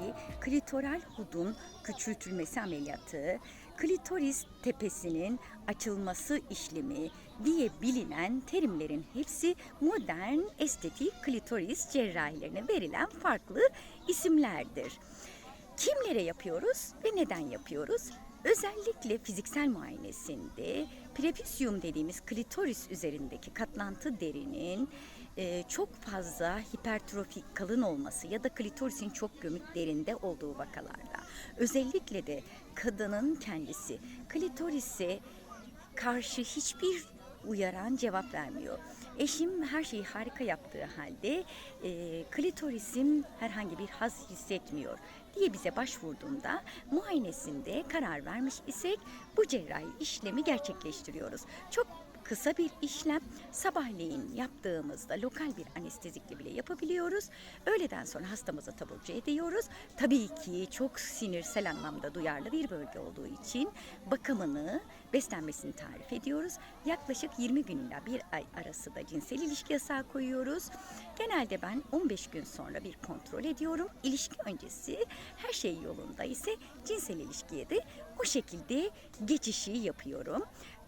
hidroplasti, klitoral hudun küçültülmesi ameliyatı, klitoris tepesinin açılması işlemi diye bilinen terimlerin hepsi modern estetik klitoris cerrahilerine verilen farklı isimlerdir. Kimlere yapıyoruz ve neden yapıyoruz? Özellikle fiziksel muayenesinde prepusyum dediğimiz klitoris üzerindeki katlantı derinin e, çok fazla hipertrofik kalın olması ya da klitorisin çok gömük derinde olduğu vakalarda özellikle de kadının kendisi klitorisi karşı hiçbir uyaran cevap vermiyor. Eşim her şeyi harika yaptığı halde e, klitorisim herhangi bir haz hissetmiyor diye bize başvurduğunda muayenesinde karar vermiş isek bu cerrahi işlemi gerçekleştiriyoruz. Çok kısa bir işlem sabahleyin yaptığımızda lokal bir anestezikle bile yapabiliyoruz. Öğleden sonra hastamızı taburcu ediyoruz. Tabii ki çok sinirsel anlamda duyarlı bir bölge olduğu için bakımını, beslenmesini tarif ediyoruz. Yaklaşık 20 gün ile bir ay arası da cinsel ilişki yasağı koyuyoruz. Genelde ben 15 gün sonra bir kontrol ediyorum. İlişki öncesi her şey yolunda ise cinsel ilişkiye de o şekilde geçişi yapıyorum.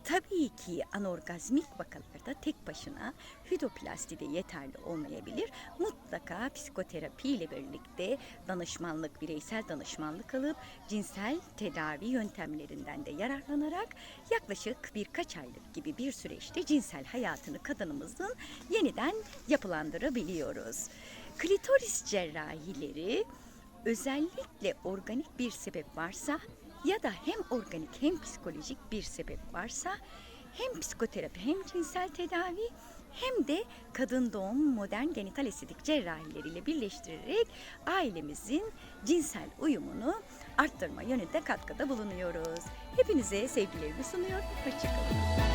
Tabii ki anorgazmik vakalarda tek başına hidroplasti de yeterli olmayabilir. Mutlaka psikoterapi ile birlikte danışmanlık, bireysel danışmanlık alıp cinsel tedavi yöntemlerinden de yararlanarak yaklaşık birkaç aylık gibi bir süreçte cinsel hayatını kadınımızın yeniden yapılandırabiliyoruz. Klitoris cerrahileri özellikle organik bir sebep varsa ya da hem organik hem psikolojik bir sebep varsa hem psikoterapi hem cinsel tedavi hem de kadın doğum modern genital estetik cerrahileriyle birleştirerek ailemizin cinsel uyumunu arttırma yönünde katkıda bulunuyoruz. Hepinize sevgilerimi sunuyorum. Hoşçakalın.